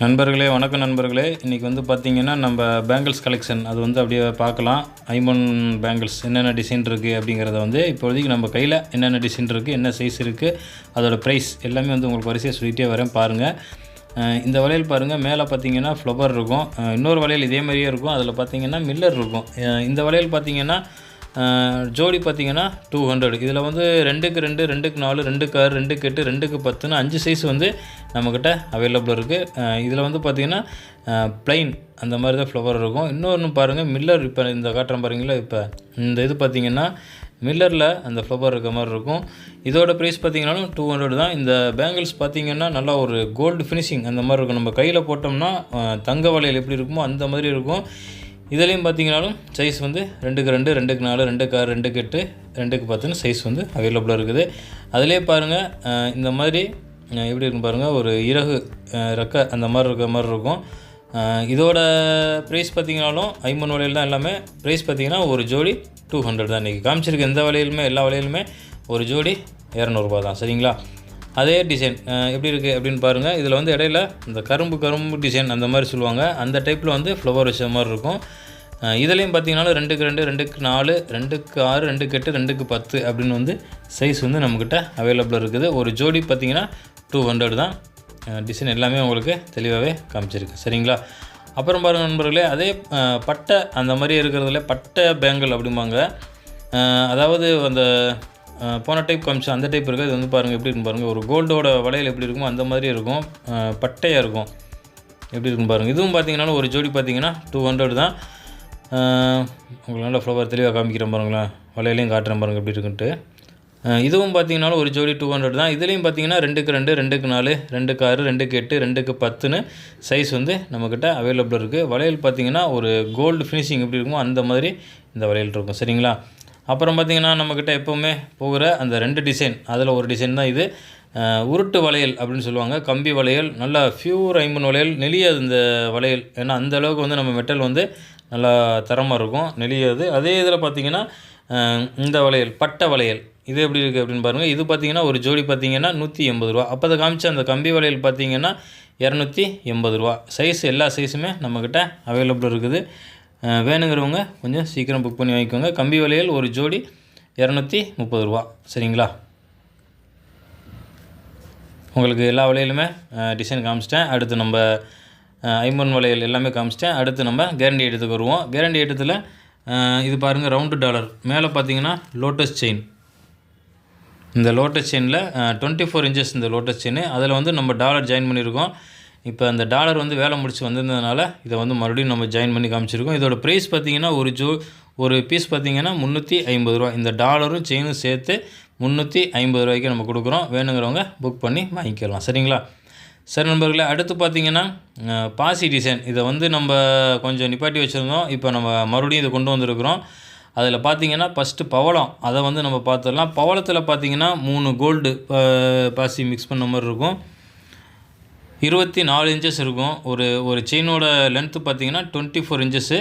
நண்பர்களே வணக்கம் நண்பர்களே. இன்றைக்கி வந்து பார்த்திங்கன்னா நம்ம பேங்கிள்ஸ் கலெக்ஷன் அது வந்து அப்படியே பார்க்கலாம். ஐமன் பேங்கிள்ஸ் என்னென்ன டிசைன் இருக்குது அப்படிங்கிறத வந்து இப்போதைக்கு நம்ம கையில் என்னென்ன டிசைன் இருக்குது என்ன சைஸ் இருக்குது அதோடய ப்ரைஸ் எல்லாமே வந்து உங்களுக்கு வரிசையாக சொல்லிகிட்டே வரேன் பாருங்கள் இந்த வளையல் பாருங்கள் மேலே பார்த்தீங்கன்னா ஃப்ளவர் இருக்கும். இன்னொரு வளையல் இதே மாதிரியே இருக்கும். அதில் பார்த்தீங்கன்னா மில்லர் இருக்கும். இந்த வளையல் பார்த்தீங்கன்னா ஜோடி பார்த்தீங்கன்னா டூ ஹண்ட்ரட் இதில் வந்து ரெண்டுக்கு ரெண்டு ரெண்டுக்கு நாலு ரெண்டுக்கு ஆறு ரெண்டுக்கு எட்டு ரெண்டுக்கு பத்துன்னு அஞ்சு சைஸ் வந்து நம்மக்கிட்ட அவைலபிள் இருக்குது இதில் வந்து பார்த்திங்கன்னா ப்ளைன் அந்த மாதிரி தான் ஃப்ளவர் இருக்கும். இன்னொன்று பாருங்கள் மில்லர் இப்போ இந்த காட்டுறேன் பாருங்களா இப்போ இந்த இது பார்த்திங்கன்னா மில்லரில் அந்த ஃப்ளவர் இருக்க மாதிரி இருக்கும். இதோட ப்ரைஸ் பார்த்திங்கனாலும் டூ ஹண்ட்ரட் தான். இந்த பேங்கிள்ஸ் பார்த்தீங்கன்னா நல்லா ஒரு கோல்டு ஃபினிஷிங் அந்த மாதிரி இருக்கும். நம்ம கையில் போட்டோம்னா தங்க வளையல் எப்படி இருக்குமோ அந்த மாதிரி இருக்கும். இதுலேயும் பார்த்தீங்கனாலும் சைஸ் வந்து ரெண்டுக்கு ரெண்டு ரெண்டுக்கு நாலு ரெண்டுக்கு ஆறு ரெண்டுக்கு எட்டு ரெண்டுக்கு பத்துன்னு சைஸ் வந்து அவைலபிளாக இருக்குது. அதிலே பாருங்கள் இந்த மாதிரி எப்படி இருக்கும் பாருங்கள் ஒரு இறகு ரெக்க அந்த மாதிரி இருக்கிற மாதிரி இருக்கும். இதோட ப்ரைஸ் பார்த்தீங்கனாலும் ஐம்பது வலையில் தான் எல்லாமே. ப்ரைஸ் பார்த்தீங்கன்னா ஒரு ஜோடி டூ ஹண்ட்ரட் தான் இன்றைக்கி காமிச்சிருக்க. எந்த வலையிலுமே எல்லா வலையிலுமே ஒரு ஜோடி இரநூறுபா தான். சரிங்களா? அதே டிசைன் எப்படி இருக்குது அப்படின்னு பாருங்கள் இதில் வந்து இடையில இந்த கரும்பு கரும்பு டிசைன் அந்த மாதிரி சொல்லுவாங்க. அந்த டைப்பில் வந்து ஃப்ளவர் வச்ச மாதிரி இருக்கும். இதுலேயும் பார்த்தீங்கன்னா ரெண்டுக்கு ரெண்டு ரெண்டுக்கு நாலு ரெண்டுக்கு ஆறு ரெண்டுக்கு எட்டு ரெண்டுக்கு பத்து அப்படின்னு வந்து சைஸ் வந்து நம்மக்கிட்ட அவைலபிள் இருக்குது. ஒரு ஜோடி பார்த்தீங்கன்னா டூ ஹண்ட்ரட் தான். டிசைன் எல்லாமே உங்களுக்கு தெளிவாகவே காமிச்சிருக்கு. சரிங்களா? அப்புறம் பாருங்கள் நண்பர்களே அதே பட்டை அந்த மாதிரி இருக்கிறதுல பட்டை பேங்கிள் அப்படிம்பாங்க. அதாவது அந்த போன டைப் காமிச்சு அந்த டைப் இருக்குது இது வந்து பாருங்கள் எப்படி இருக்கும் பாருங்கள் ஒரு கோல்டோட வளையல் எப்படி இருக்குமோ அந்த மாதிரி இருக்கும். பட்டையாக இருக்கும். எப்படி இருக்கும் பாருங்கள் இதுவும் பார்த்தீங்கன்னா ஒரு ஜோடி பார்த்தீங்கன்னா டூ ஹண்ட்ரட் தான். அஹ், உங்களுக்கு நல்ல ஃப்ளவர் தெளிவாக காமிக்கிறேன் பாருங்களேன். வளையலையும் காட்டுறேன் பாருங்கள் எப்படி இருக்குன்ட்டு. இதுவும் பார்த்தீங்கனாலும் ஒரு ஜோடி டூ ஹண்ட்ரட் தான். இதுலேயும் பார்த்தீங்கன்னா ரெண்டுக்கு ரெண்டு ரெண்டுக்கு நாலு ரெண்டுக்கு ஆறு ரெண்டுக்கு எட்டு ரெண்டுக்கு பத்துன்னு சைஸ் வந்து நம்மக்கிட்ட அவைலபிள் இருக்குது வளையல் பார்த்தீங்கன்னா ஒரு கோல்டு ஃபினிஷிங் எப்படி இருக்குமோ அந்த மாதிரி இந்த வளையல் இருக்கும். சரிங்களா? அப்புறம் பார்த்திங்கன்னா நம்மக்கிட்ட எப்போவுமே போகிற அந்த ரெண்டு டிசைன் அதில் ஒரு டிசைன் தான் இது. உருட்டு வளையல் அப்படின்னு சொல்லுவாங்க. கம்பி வளையல் நல்லா ஃபியூர் ஐம்பன் வளையல் நெளியாது இந்த வளையல். ஏன்னா அந்த அளவுக்கு வந்து நம்ம மெட்டல் வந்து நல்லா தரமாக இருக்கும் நெளியாது. அதே இதில் பார்த்தீங்கன்னா இந்த வளையல் பட்டை வளையல். இது எப்படி இருக்குது அப்படின்னு பாருங்கள் இது பார்த்தீங்கன்னா ஒரு ஜோடி பார்த்தீங்கன்னா நூற்றி எண்பது ரூபா. அப்போ அதை காமிச்ச அந்த கம்பி வளையல் பார்த்தீங்கன்னா இரநூத்தி எண்பது ரூபா. சைஸ் எல்லா சைஸுமே நம்மக்கிட்ட அவைலபிள் இருக்குது. வேணுங்கிறவங்க கொஞ்சம் சீக்கிரம் புக் பண்ணி வாங்கிக்கோங்க. கம்பி வளையல் ஒரு ஜோடி இரநூத்தி முப்பது ரூபா. சரிங்களா? உங்களுக்கு எல்லா வளையலுமே டிசைன் காமிச்சிட்டேன். அடுத்து நம்ம ஐம்பன் வளையல் எல்லாமே காமிச்சிட்டேன். அடுத்து நம்ம கேரண்டி எடுத்துக்கு வருவோம். கேரண்டி எடுத்துல இது பாருங்கள் ரவுண்டு டாலர் மேலே பார்த்தீங்கன்னா லோட்டஸ் செயின் இந்த லோட்டஸ் செயினில் டுவெண்ட்டி ஃபோர் இன்ச்சஸ் இந்த லோட்டஸ் செயின் அதில் வந்து நம்ம டாலர் ஜாயின் பண்ணியிருக்கோம். இப்போ அந்த டாலர் வந்து வேலை முடிச்சு வந்திருந்ததுனால இதை வந்து மறுபடியும் நம்ம ஜாயின் பண்ணி காமிச்சிருக்கோம். இதோட ப்ரைஸ் பார்த்தீங்கன்னா ஒரு ஜோ ஒரு பீஸ் பார்த்தீங்கன்னா முந்நூற்றி ஐம்பது ரூபா இந்த டாலரும் செயினும் சேர்த்து முந்நூற்றி ஐம்பது ரூபாய்க்கு நம்ம கொடுக்குறோம். வேணுங்கிறவங்க புக் பண்ணி வாங்கிக்கலாம். சரிங்களா? சரி நண்பர்களே அடுத்து பார்த்தீங்கன்னா பாசி டிசைன் இதை வந்து நம்ம கொஞ்சம் நிப்பாட்டி வச்சுருந்தோம். இப்போ நம்ம மறுபடியும் இதை கொண்டு வந்திருக்கிறோம். அதில் பார்த்தீங்கன்னா ஃபஸ்ட்டு பவளம். அதை வந்து நம்ம பார்த்துடலாம். பவளத்தில் பார்த்தீங்கன்னா மூணு கோல்டு பாசி மிக்ஸ் பண்ண மாதிரி இருக்கும். இருபத்தி நாலு இன்ச்சஸ் இருக்கும். ஒரு ஒரு செயினோட லென்த்து பார்த்தீங்கன்னா டுவெண்ட்டி ஃபோர் இன்ச்சஸ்ஸு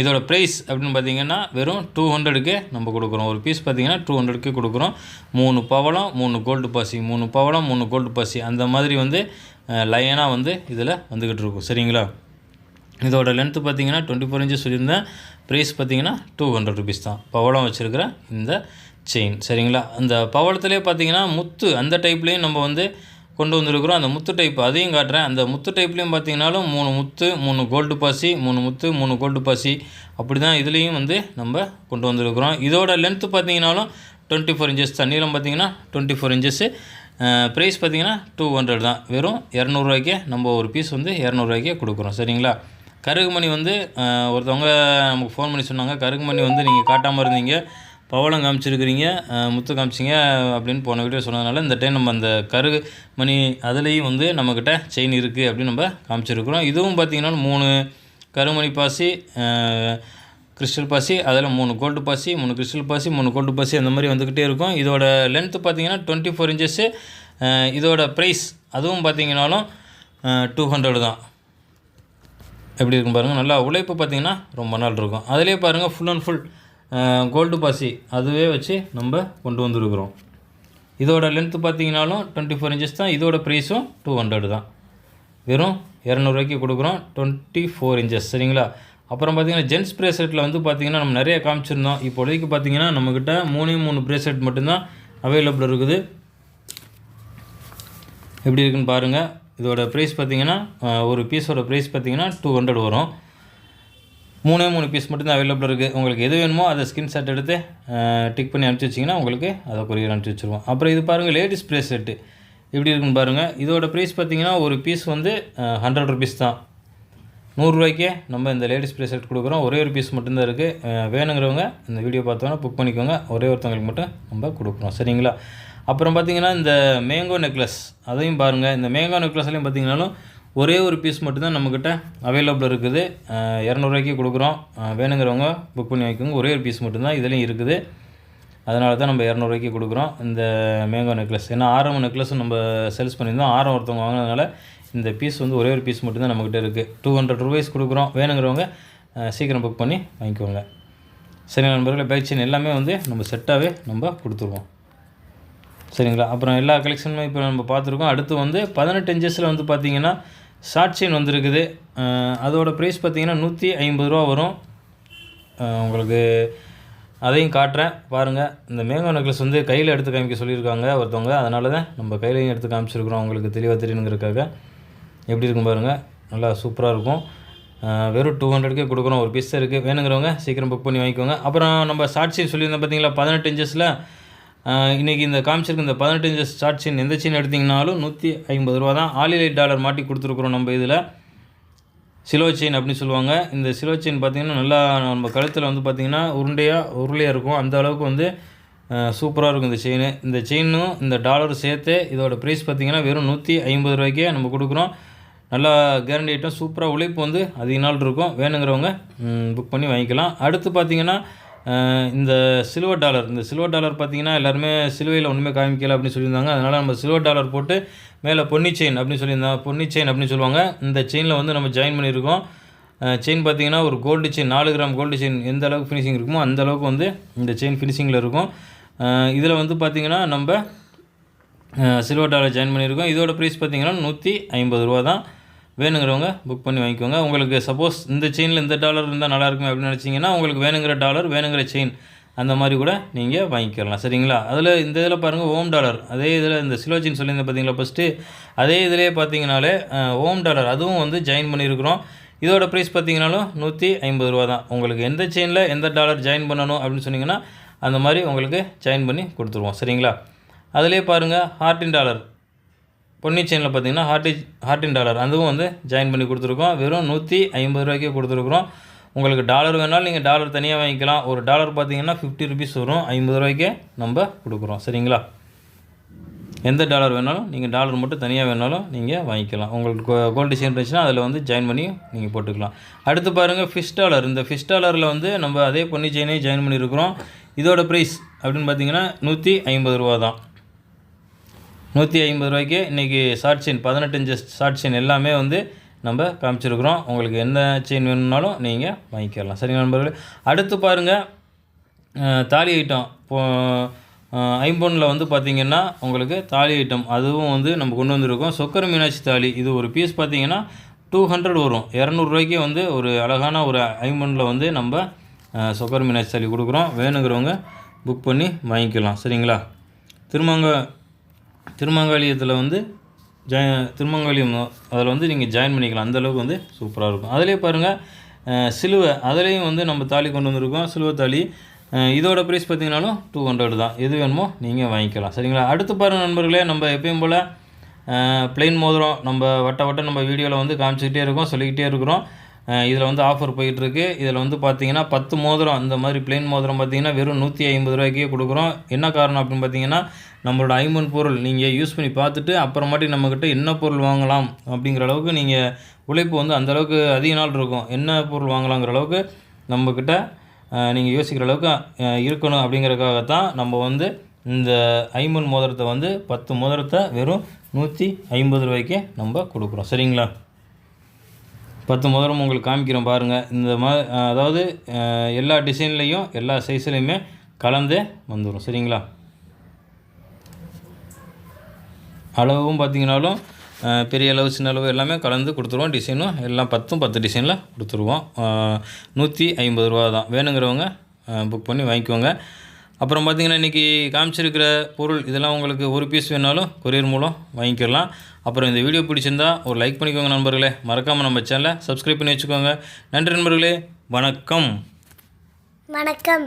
இதோட ப்ரைஸ் அப்படின்னு பார்த்தீங்கன்னா வெறும் டூ ஹண்ட்ரடுக்கு நம்ம கொடுக்குறோம். ஒரு பீஸ் பார்த்தீங்கன்னா டூ ஹண்ட்ரடுக்கு கொடுக்குறோம். மூணு பவளம் மூணு கோல்டு பாசி. மூணு பவளம் மூணு கோல்டு பாசி. அந்த மாதிரி வந்து லைனாக வந்து இதில் வந்துக்கிட்டு இருக்கும். சரிங்களா? இதோட லென்த்து பார்த்தீங்கன்னா டுவெண்ட்டி ஃபோர் இன்ச்சஸ் சொல்லியிருந்தேன். ப்ரைஸ் பார்த்தீங்கன்னா டூ ஹண்ட்ரட் ருபீஸ் தான். பவளம் வச்சுருக்கிற இந்த செயின் சரிங்களா? அந்த பவளத்துலேயே பார்த்தீங்கன்னா முத்து அந்த டைப்லேயும் நம்ம வந்து கொண்டு வந்திருக்கிறோம். அந்த முத்து டைப் அதையும் காட்டுறேன். அந்த முத்து டைப்லேயும் பார்த்தீங்கனாலும் மூணு முத்து மூணு கோல்டு பாசி மூணு முத்து மூணு கோல்டு பாசி. அப்படி தான் இதுலேயும் வந்து நம்ம கொண்டு வந்திருக்கிறோம். இதோட லென்த்து பார்த்தீங்கனாலும் டுவெண்ட்டி ஃபோர் இன்ச்சஸ் தான் நீளம் பார்த்தீங்கன்னா டுவெண்ட்டி ஃபோர் இன்ச்சஸ்ஸு ப்ரைஸ் பார்த்தீங்கன்னா டூ ஹண்ட்ரட் தான். வெறும் இரநூறுவாய்க்கே நம்ம ஒரு பீஸ் வந்து இரநூறுவாய்க்கே கொடுக்குறோம். சரிங்களா? கருகுமணி வந்து ஒருத்தவங்க நமக்கு ஃபோன் பண்ணி சொன்னாங்க. கருகுமணி வந்து நீங்கள் காட்டாமல் இருந்தீங்க. பவளம் காமிச்சிருக்கிறீங்க முத்து காமிச்சிங்க அப்படின்னு போன வீடியோ சொன்னதுனால இந்த டைம் நம்ம அந்த கருகு மணி அதுலேயும் வந்து நம்மக்கிட்ட செயின் இருக்குது அப்படின்னு நம்ம காமிச்சிருக்கிறோம். இதுவும் பார்த்திங்கன்னா மூணு கருமணி பாசி கிறிஸ்டல் பாசி அதில் மூணு கோல்டு பாசி மூணு கிறிஸ்டல் பாசி மூணு கோல்டு பாசி அந்த மாதிரி வந்துக்கிட்டே இருக்கும். இதோட லென்த்து பார்த்தீங்கன்னா டுவெண்ட்டி ஃபோர் இன்ச்சஸ்ஸு இதோட ப்ரைஸ் அதுவும் பார்த்தீங்கன்னாலும் டூ ஹண்ட்ரடு தான். எப்படி இருக்கும் பாருங்கள் நல்லா உழைப்பு பார்த்தீங்கன்னா ரொம்ப நாள் இருக்கும். அதிலே பாருங்கள் ஃபுல் அண்ட் ஃபுல் கோல்டு பாசி அதுவே வச்சு நம்ம கொண்டு வந்துருக்குறோம். இதோட லென்த்து பார்த்தீங்கனாலும் டுவெண்ட்டி ஃபோர் இன்ச்சஸ் தான். இதோட ப்ரைஸும் டூ ஹண்ட்ரட் தான். வெறும் இரநூறுவாய்க்கு கொடுக்குறோம். டுவெண்ட்டி ஃபோர் இன்ச்சஸ் சரிங்களா? அப்புறம் பார்த்தீங்கன்னா ஜென்ஸ் ப்ரேஸ்லெட்டில் வந்து பார்த்தீங்கன்னா நம்ம நிறைய காமிச்சிருந்தோம். இப்போதைக்கு பார்த்தீங்கன்னா நம்மக்கிட்ட மூணே மூணு ப்ரேஸ்லெட் மட்டும்தான் அவைலபிள் இருக்குது. எப்படி இருக்குன்னு பாருங்கள் இதோட ப்ரைஸ் பார்த்தீங்கன்னா ஒரு பீஸோட ப்ரைஸ் பார்த்தீங்கன்னா டூ ஹண்ட்ரட் வரும். மூணே மூணு பீஸ் மட்டும்தான் அவைலபிள் இருக்குது உங்களுக்கு எது வேணுமோ அதை ஸ்கிரீன்ஷாட் எடுத்து டிக் பண்ணி அனுப்பிச்சி வச்சிங்கன்னா உங்களுக்கு அதை கொரியர் அனுப்பிச்சி வச்சுருவோம். அப்புறம் இது பாருங்கள் லேடிஸ் ப்ரேஸ்லெட்டு எப்படி இருக்குன்னு பாருங்கள் இதோட ப்ரைஸ் பார்த்தீங்கன்னா ஒரு பீஸ் வந்து ஹண்ட்ரட் ருபீஸ் தான். நூறுரூவாய்க்கே நம்ம இந்த லேடிஸ் ப்ரேஸ்லெட் கொடுக்குறோம். ஒரே ஒரு பீஸ் மட்டும்தான் இருக்குது வேணுங்கிறவங்க இந்த வீடியோ பார்த்தோன்னா புக் பண்ணிக்கோங்க. ஒரே ஒருத்தவங்களுக்கு மட்டும் நம்ம கொடுக்குறோம். சரிங்களா? அப்புறம் பார்த்தீங்கன்னா இந்த மேங்கோ நெக்லஸ் அதையும் பாருங்கள் இந்த மேங்கோ நெக்லஸ்லையும் பார்த்திங்கனாலும் ஒரே ஒரு பீஸ் மட்டும்தான் நம்மக்கிட்ட அவைலபிள் இருக்குது. இரநூறுவாய்க்கு கொடுக்குறோம். வேணுங்கிறவங்க புக் பண்ணி வைக்கோங்க. ஒரே ஒரு பீஸ் மட்டும்தான் இதுலேயும் இருக்குது. அதனால தான் நம்ம இரநூறுவாய்க்கு கொடுக்குறோம். இந்த மேங்கோ நெக்லஸ் ஏன்னா ஆரம் நெக்லஸும் நம்ம சேல்ஸ் பண்ணியிருந்தோம். ஆரம் ஒருத்தவங்க வாங்கினதுனால இந்த பீஸ் வந்து ஒரே ஒரு பீஸ் மட்டும்தான் நம்மக்கிட்ட இருக்குது டூ ஹண்ட்ரட் ருபீஸ் கொடுக்குறோம். வேணுங்கிறவங்க சீக்கிரம் புக் பண்ணி வாங்கிக்கோங்க. சரி நண்பர்களே பைக் செயின் எல்லாமே வந்து நம்ம செட்டாகவே நம்ம கொடுத்துருவோம். சரிங்களா? அப்புறம் எல்லா கலெக்ஷனுமே இப்போ நம்ம பார்த்துருக்கோம். அடுத்து வந்து பதினெட்டு இன்ச்சஸில் வந்து பார்த்திங்கன்னா ஷார்ட் செயின் வந்திருக்குது. அதோடய அதோட ப்ரைஸ் பார்த்தீங்கன்னா நூற்றி ஐம்பது ரூபா வரும். உங்களுக்கு அதையும் காட்டுறேன். பாருங்கள் இந்த மேங்கோ நெக்லஸ் வந்து கையில் எடுத்து காமிக்க சொல்லியிருக்காங்க ஒருத்தவங்க. அதனால தான் நம்ம கையிலையும் எடுத்து காமிச்சிருக்கிறோம் உங்களுக்கு தெளிவாக தெரியணுங்கிறதுக்காக எப்படி இருக்கும் பாருங்கள் நல்லா சூப்பராக இருக்கும். வெறும் டூ ஹண்ட்ரட்க்கே கொடுக்குறோம். ஒரு பீஸ் இருக்குது வேணுங்கிறவங்க சீக்கிரம் புக் பண்ணி வாங்கிக்கோங்க. அப்புறம் நம்ம ஷார்ட் செயின் சொல்லியிருந்தோம் பார்த்தீங்களா பதினெட்டு இன்ச்சஸில் இன்றைக்கி இந்த காமிச்சிருக்க இந்த பதினெட்டு இன்ச்சஸ் ஷார்ட் செயின் எந்த செயின் எடுத்திங்கனாலும் நூற்றி ஐம்பது ரூபா தான். ஆலிலைட் டாலர் மாட்டி கொடுத்துருக்குறோம் நம்ம இதில். சிலோ செயின் அப்படின்னு சொல்லுவாங்க. இந்த சிலோ செயின் பார்த்திங்கன்னா நல்லா நம்ம கழுத்தில் வந்து பார்த்திங்கன்னா உருண்டையாக உருளையாக இருக்கும். அந்த அளவுக்கு வந்து சூப்பராக இருக்கும் இந்த செயின் இந்த செயினும் இந்த டாலரும் சேர்த்து இதோட ப்ரைஸ் பார்த்திங்கன்னா வெறும் நூற்றி ஐம்பது ரூபாய்க்கே நம்ம கொடுக்குறோம். நல்லா கேரண்டி ஐட்டம் சூப்பராக உழைப்பு வந்து அதிக நாள் இருக்கும். வேணுங்கிறவங்க புக் பண்ணி வாங்கிக்கலாம். அடுத்து பார்த்திங்கன்னா இந்த சில்வர் டாலர் இந்த சில்வர் டாலர் பார்த்திங்கன்னா எல்லாருமே சிலுவையில் ஒன்றுமே காமிக்கல அப்படின்னு சொல்லியிருந்தாங்க. அதனால் நம்ம சில்வர் டாலர் போட்டு மேலே பொன்னி செயின் அப்படின்னு சொல்லியிருந்தாங்க பொன்னி செயின் அப்படின்னு சொல்லுவாங்க. இந்த செயினில் வந்து நம்ம ஜாயின் பண்ணியிருக்கோம். செயின் பார்த்தீங்கன்னா ஒரு கோல்டு செயின் நாலு கிராம் கோல்டு செயின் எந்த அளவுக்கு ஃபினிஷிங் இருக்குமோ அந்த அளவுக்கு வந்து இந்த செயின் ஃபினிஷிங்கில் இருக்கும். இதில் வந்து பார்த்திங்கன்னா நம்ம சில்வர் டாலர் ஜாயின் பண்ணியிருக்கோம். இதோட ப்ரைஸ் பார்த்தீங்கன்னா நூற்றி ஐம்பது ரூபா தான் வேணுங்கிறவங்க புக் பண்ணி வாங்கிக்கோங்க. உங்களுக்கு சப்போஸ் இந்த செயினில் இந்த டாலர் இருந்தால் நல்லாயிருக்கும் அப்படின்னு நினச்சிங்கன்னா உங்களுக்கு வேணுங்கிற டாலர் வேணுங்கிற செயின் அந்த மாதிரி கூட நீங்கள் வாங்கிக்கலாம். சரிங்களா? அதில் இந்த இதில் பாருங்கள் ஓம் டாலர் அதே இதில் இந்த சில்வர் சொல்லியிருந்தேன் பார்த்தீங்களா ஃபஸ்ட்டு அதே இதிலே பார்த்தீங்கனாலே ஓம் டாலர் அதுவும் வந்து ஜாயின் பண்ணியிருக்கிறோம். இதோட ப்ரைஸ் பார்த்தீங்கனாலும் நூற்றி ஐம்பது ரூபா தான். உங்களுக்கு எந்த செயினில் எந்த டாலர் ஜாயின் பண்ணணும் அப்படின்னு சொன்னிங்கன்னா அந்த மாதிரி உங்களுக்கு ஜாயின் பண்ணி கொடுத்துருவோம். சரிங்களா? அதிலே பாருங்கள் ஹார்டின் டாலர் பொன்னி செயினில் பார்த்தீங்கன்னா ஹார்டி ஹார்டின் டாலர் அதுவும் வந்து ஜாயின் பண்ணி கொடுத்துருக்கோம். வெறும் நூற்றி ஐம்பது ரூபாய்க்கே கொடுத்துருக்குறோம். உங்களுக்கு டாலர் வேணாலும் நீங்கள் டாலர் தனியாக வாங்கிக்கலாம். ஒரு டாலர் பார்த்தீங்கன்னா ஃபிஃப்டி ருபீஸ் வரும். ஐம்பது ரூபாய்க்கே நம்ம கொடுக்குறோம். சரிங்களா? எந்த டாலர் வேணாலும் நீங்கள் டாலர் மட்டும் தனியாக வேணாலும் நீங்கள் வாங்கிக்கலாம். உங்களுக்கு கோல்டு செயின் இருந்துச்சுன்னா அதில் வந்து ஜாயின் பண்ணி நீங்கள் போட்டுக்கலாம். அடுத்து பாருங்கள் ஃபிஷ் டாலர் இந்த ஃபிஷ் டாலரில் வந்து நம்ம அதே பொன்னி செயினே ஜாயின் பண்ணியிருக்கிறோம் இதோட ப்ரைஸ் அப்படின்னு பார்த்தீங்கன்னா நூற்றி ஐம்பது ரூபா தான் நூற்றி ஐம்பது ரூபாய்க்கு இன்றைக்கி ஷார்ட் செயின் பதினெட்டு இன்ச்சு ஷார்ட் செயின் எல்லாமே வந்து நம்ம காமிச்சிருக்கிறோம். உங்களுக்கு என்ன செயின் வேணும்னாலும் நீங்கள் வாங்கிக்கலாம். சரிங்களா நண்பர்களே அடுத்து பாருங்கள் தாலி ஐட்டம் இப்போ ஐம்பொன்னில் வந்து பார்த்திங்கன்னா உங்களுக்கு தாலி ஐட்டம் அதுவும் வந்து நம்ம கொண்டு வந்திருக்கோம். சொக்கர மீனாட்சி தாலி இது ஒரு பீஸ் பார்த்தீங்கன்னா டூ ஹண்ட்ரட் வரும். இரநூறுவாய்க்கு வந்து ஒரு அழகான ஒரு ஐம்பொனில் வந்து நம்ம சொக்கர மீனாட்சி தாலி கொடுக்குறோம். வேணுங்கிறவங்க புக் பண்ணி வாங்கிக்கலாம். சரிங்களா? திருமங்க திருமங்காளியத்தில் வந்து ஜாய் திருமங்காலியம் அதில் வந்து நீங்கள் ஜாயின் பண்ணிக்கலாம். அந்த அளவுக்கு வந்து சூப்பராக இருக்கும். அதிலே பாருங்கள் சிலுவை அதுலேயும் வந்து நம்ம தாலி கொண்டு வந்திருக்கோம். சிலுவை தாலி இதோட ப்ரைஸ் பார்த்திங்கனாலும் டூ ஹண்ட்ரட் தான். எது வேணுமோ நீங்கள் வாங்கிக்கலாம். சரிங்களா? அடுத்து பாருங்கள் நண்பர்களே நம்ம எப்பயும் போல் பிளெயின் மோதிரம் நம்ம வட்ட வட்ட நம்ம வீடியோவில் வந்து காமிச்சிக்கிட்டே இருக்கோம் சொல்லிக்கிட்டே இருக்கிறோம். இதில் வந்து ஆஃபர் போயிட்டுருக்கு. இதில் வந்து பார்த்தீங்கன்னா பத்து மோதிரம் இந்த மாதிரி பிளெயின் மோதிரம் பார்த்தீங்கன்னா வெறும் நூற்றி ஐம்பது ரூபாய்க்கே கொடுக்குறோம். என்ன காரணம் அப்படின்னு பார்த்தீங்கன்னா நம்மளோட ஐம்பன் பொருள் நீங்கள் யூஸ் பண்ணி பார்த்துட்டு அப்புறமாட்டி நம்மக்கிட்ட என்ன பொருள் வாங்கலாம் அப்படிங்கிற அளவுக்கு நீங்கள் உழைப்பு வந்து அந்த அளவுக்கு அதிக நாள் இருக்கும். என்ன பொருள் வாங்கலாங்கிற அளவுக்கு நம்மக்கிட்ட நீங்கள் யோசிக்கிற அளவுக்கு இருக்கணும் இருக்கணும் அப்படிங்கிறதுக்காகத்தான் நம்ம வந்து இந்த ஐம்பன் மோதிரத்தை வந்து பத்து மோதிரத்தை வெறும் நூற்றி ஐம்பது ரூபாய்க்கு நம்ம கொடுக்குறோம். சரிங்களா? பத்து முதலும் உங்களுக்கு காமிக்கிறோம் பாருங்கள் இந்த மா அதாவது எல்லா டிசைன்லேயும் எல்லா சைஸ்லேயுமே கலந்து வந்துடும் சரிங்களா? அளவும் பார்த்தீங்கனாலும் பெரிய அளவு சின்ன அளவு எல்லாமே கலந்து கொடுத்துருவோம். டிசைனும் எல்லாம் பத்தும் பத்து டிசைனில் கொடுத்துருவோம். நூற்றி ஐம்பது ரூபா தான் வேணுங்கிறவங்க புக் பண்ணி வாங்கிக்கோங்க. அப்புறம் பார்த்தீங்கன்னா இன்றைக்கி காமிச்சிருக்கிற பொருள் இதெல்லாம் உங்களுக்கு ஒரு பீஸ் வேணாலும் கொரியர் மூலம் வாங்கிக்கலாம். அப்புறம் இந்த வீடியோ பிடிச்சிருந்தா ஒரு லைக் பண்ணிக்கோங்க நண்பர்களே. மறக்காமல் நம்ம சேனலை சப்ஸ்கிரைப் பண்ணி வச்சுக்கோங்க. நன்றி நண்பர்களே. வணக்கம். வணக்கம்.